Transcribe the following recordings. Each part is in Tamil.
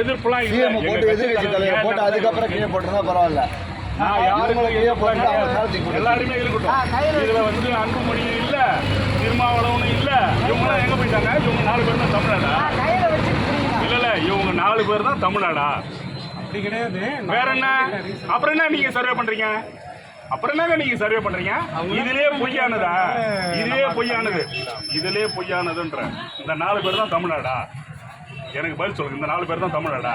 எதிர்ப்புலாம் இல்லை. போட்டு எதிர்கட்சி தலைவர் போட்டு அதுக்கப்புறம் கீழே போட்டுருந்தா பரவாயில்ல. நான் யாருக்கும் எதிர்ப்புலாம் போட்டு. எல்லாருமே இருக்கட்டும். இதுல வந்து அன்புமணியும் இல்ல திருமாவளவனும் இல்ல. இவங்களாம் எங்க போயிட்டாங்க? இவங்க நாலு பேர் தான் தமிழ்நாடா இல்ல இல்ல இவங்க நாலு பேர் தான் தமிழ்நாடா? அப்படி கிடையாது. வேற என்ன? அப்புறம் என்ன நீங்க சர்வே பண்றீங்க? அப்புறம் என்னங்க நீங்க சர்வே பண்றீங்க? இதுலயே பொய்யானதா? இதுலயே பொய்யானது. இதுலயே பொய்யானதுன்ற. இந்த நாலு பேர் தான் தமிழ்நாடா எனக்கு பதில் சொல்லுங்க. இந்த நாலு பேர் தான் தமிழ்நாடா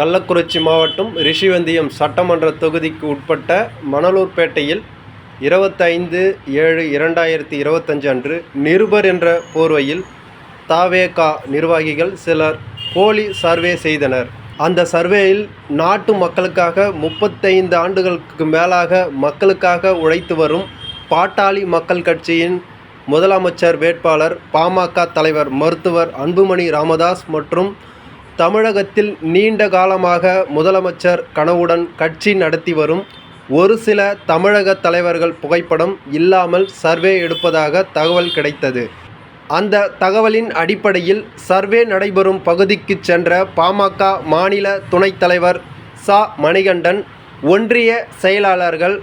கள்ளக்குறிச்சி மாவட்டம் ரிஷிவந்தியம் சட்டமன்ற தொகுதிக்கு உட்பட்ட மணலூர்பேட்டையில் இருபத்தைந்து ஏழு இரண்டாயிரத்தி இருபத்தஞ்சு அன்று நிருபர் என்ற போர்வையில் தாவேகா நிர்வாகிகள் சிலர் போலி சர்வே செய்தனர். அந்த சர்வேயில் நாட்டு மக்களுக்காக முப்பத்தைந்து ஆண்டுகளுக்கு மேலாக மக்களுக்காக உழைத்து வரும் பாட்டாளி மக்கள் கட்சியின் முதலமைச்சர் வேட்பாளர் பாமக தலைவர் மருத்துவர் அன்புமணி ராமதாஸ் மற்றும் தமிழகத்தில் நீண்ட காலமாக முதலமைச்சர் கனவுடன் கட்சி நடத்தி வரும் ஒரு சில தமிழக தலைவர்கள் புகைப்படம் இல்லாமல் சர்வே எடுப்பதாக தகவல் கிடைத்தது. அந்த தகவலின் அடிப்படையில் சர்வே நடைபெறும் பகுதிக்கு சென்ற பாமக மாநில துணைத் தலைவர் சா. மணிகண்டன் ஒன்றிய செயலாளர்கள்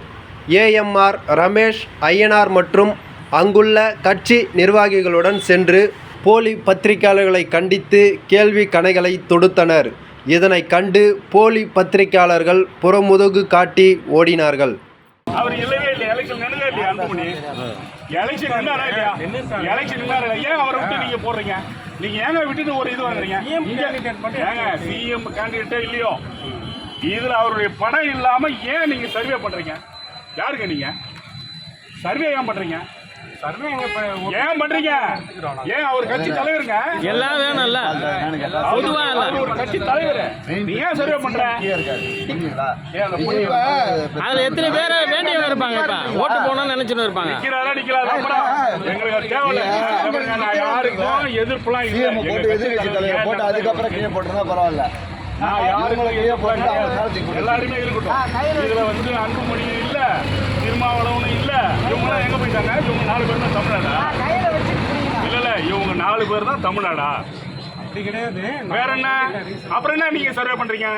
ஏஎம்ஆர் ரமேஷ் ஐயனார் மற்றும் அங்குள்ள கட்சி நிர்வாகிகளுடன் சென்று போலி பத்திரிகையாளர்களை கண்டித்து கேள்வி கணைகளை தொடுத்தனர். இதனை கண்டு போலி பத்திரிகையாளர்கள் புறமுதுகு காட்டி ஓடினார்கள். அவர் இல்லவே இல்லையா எலெக்ஷன் நின்னாரா இல்லையா? எலெக்ஷன் நின்னாரா? ஏன் அவரை விட்டு நீங்க போடுறீங்க? நீங்க ஏங்க விட்டுட்டு ஒரு இது வாங்குறீங்க? ஏங்க சிஎம் கேண்டிடேட்டே இல்லையோ? இதுல அவருடைய படம் இல்லாம ஏன் நீங்க சர்வே பண்றீங்க? யாருங்க நீங்க? சர்வே ஏன் பண்றீங்க? சர்வே எங்க இப்ப ஏன் பண்றீங்க? ஏன் அவர் கட்சி தலைவருங்க? எல்லாம் வேணும்ல பொதுவா இல்ல. அவர் ஒரு கட்சி தலைவர். நீ ஏன் சர்வே பண்ற? பொண்ணு அதுல எத்தனை பேர் இருப்பாங்க இப்ப. ஓட்டு போகணும்னு நினைச்சுன்னு இருப்பாங்க. நிக்கிறாரா அப்புறம் எங்களுக்கு தேவையில்ல. நான் யாருக்கும் எதிர்ப்புலாம் இல்லை. போட்டு கட்சி எதிர்கட்சி தலைவர் போட்டு அதுக்கப்புறம் கீழே போட்டுருந்தா பரவாயில்ல. நான் போட்டு. எல்லாருமே இருக்கட்டும் இதுல வந்து அன்புமணியும் இல்ல திருமாவளவனும் இல்ல. இவங்களாம் எங்க போயிட்டாங்க இவங்க நாலு பேர் தான் தமிழ்நாடா? இல்ல இல்ல இவங்க நாலு பேர் தான் தமிழ்நாடா? அப்படி கிடையாது. வேற என்ன? அப்புறம் என்ன நீங்க சர்வே பண்றீங்க?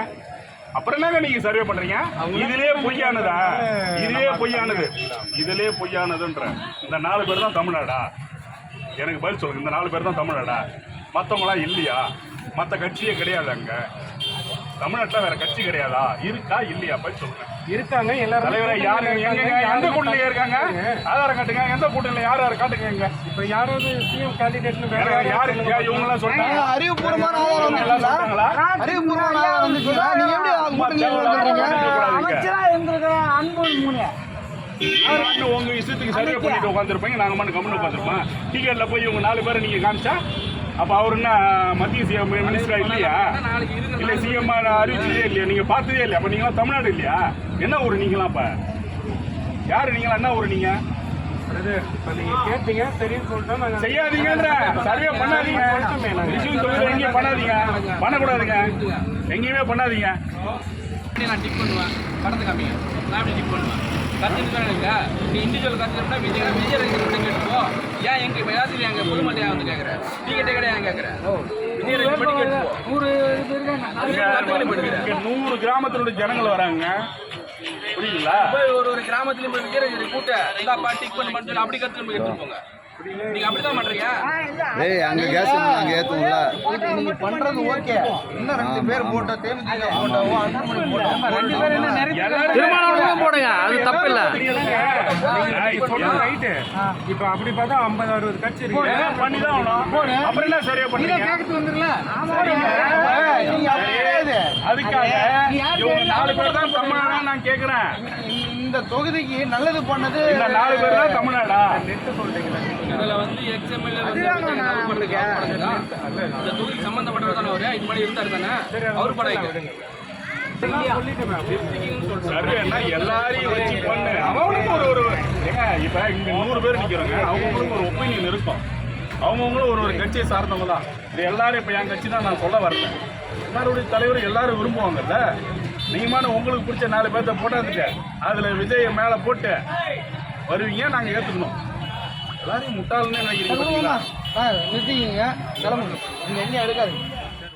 அப்புறம் என்னங்க நீங்க சர்வே பண்றீங்க? இதுலயே பொய்யானதா? இதுலயே பொய்யானது. இதுலயே பொய்யானதுன்ற. இந்த நாலு பேர் தான் தமிழ்நாடா? எனக்கு பதில் சொல்லுங்க. இந்த நாலு பேர் தான் தமிழ்நாடா? மத்தவங்களாம் இல்லையா? மத்த கட்சியே கிடையாது அங்க. தமிழ்நாட்டுல வேற கட்சி கிடையாதா? இருக்கா இல்லையா? பதில் சொல்லுங்க இருக்காங்க எல்லாரும் தலைவரை யாரு? எங்க எந்த கூட்டணியில இருக்காங்க? ஆதாரம் காட்டுங்க. எந்த கூட்டணியில யார் யார் காட்டுங்க இங்க இப்ப யாராவது சிஎம் கேண்டிடேட்னு வேற யாரு? இவங்க எல்லாம் சொல்றாங்க அறிவுபூர்வமான ஆதாரம் எல்லாம்? சொல்றாங்களா அறிவுபூர்வமான ஆதாரம் வந்துச்சுங்களா? நீங்க எப்படி அவங்க கூட்டணியில வந்துடுறீங்க? அமைச்சரா இருந்திருக்கிற அன்புமணி நீங்க உங்க இஷ்டத்துக்கு சர்வே பண்ணிட்டு உட்காந்துருப்பீங்க நாங்க மட்டும் கம்முன்னு உட்காந்துருப்போம் டிக்கெட்ல போய் இவங்க நாலு பேரை நீங்க காமிச்சா அப்ப அவர் என்ன மத்திய சிஎம் மினிஸ்டரா இல்லையா இல்ல சிஎம் அறிவிச்சதே இல்லையா? நீங்க பார்த்ததே இல்லையா? அப்ப நீங்க தமிழ்நாடு இல்லையா? என்ன ஊர் நீங்களாம் அப்ப? யாரு நீங்களா? என்ன ஊர் நீங்க? அது இப்ப நீங்க கேட்டீங்க சரின்னு சொல்லிட்டோம் நாங்க செய்யாதீங்கன்ற. சர்வே பண்ணாதீங்க. தொகுதியில் எங்கேயும் பண்ணாதீங்க. பண்ணக்கூடாதுங்க. எங்கேயுமே பண்ணாதீங்க. நான் டிக் பண்ணுவேன். படத்தை காமிங்க. நான் அப்படி டிக் பண்ணுவேன். இருக்கா நீ இண்டிவிஜுவல் கற்றுக்கிட்டா விஜய் விஜய் ரசிகர் கேட்டுப்போ ஏன் எங்க இப்போ யாரும் எங்க பொதுமக்கள் ஏன் வந்து கேட்குறேன் நீ கிட்டே கிடையாது கேட்குறேன் நூறு கிராமத்தினுடைய ஜனங்கள் வராங்க. புரியுங்களா போய் ஒரு ஒரு கிராமத்துலயும் ரசிகர் கூட்ட இந்தாப்பா டிக் பண்ணி சொல்லி அப்படி எடுத்துட்டு போங்க. நீங்க அப்படிதான் பண்றீங்க? ஏய், அங்க gas இல்ல, நாங்க பண்றது okay. இன்னும் ரெண்டு பேர் போட்டோ, தேமுதிக போட்டோவோ, அன்புமணி போட்டோவோ, எல்லாரும் திருமணம் போடுங்க அது தப்பு இல்ல. ரைட்டு இப்ப அப்படி பார்த்தா ஐம்பது அறுபது கட்சி இருக்கு. எல்லாம் பண்ணிதான் ஆகணும். அப்புறம் என்ன சரியா நீங்க. அதுக்காக நாலு பேர் தான் தமிழ்நாடா நான் கேக்குறேன். இந்த தொகுதிக்கு நல்லது பண்ணது இந்த நாலு பேர் தான் தமிழ்நாடா? இதுல வந்து எக்ஸ்எம்எல்ஏ வந்து இந்த தொகுதிக்கு சம்பந்தப்பட்டவர் தானே அவரு இது மாதிரி இருந்தாரு தானே? அவர் படம் எல்லாரையும் வச்சு பண்ணு. ஒரு ஒரு ஏங்க இப்ப இங்க நூறு பேர் நிக்கிறோங்க. அவங்களுக்கு ஒரு ஒப்பீனியன் இருக்கும். அவங்கவுங்களும் ஒரு ஒரு கட்சியை சார்ந்தவங்க தான். இது எல்லாரும் இப்ப என் கட்சி தான் நான் சொல்ல வரல எல்லாருடைய தலைவர் எல்லாரும் விரும்புவாங்கல்ல? நீங்கமான உங்களுக்கு பிடிச்ச நாலு பேர்த்த போட்டாந்துட்டு அதில் விஜய மேலே போட்டு வருவீங்க நாங்கள் ஏற்றுக்கணும் எல்லாரையும் முட்டாள்னு நினைக்கிறீங்க நிறுத்திக்கிங்க. கிளம்புங்க. நீங்கள் எங்கேயும் எடுக்காது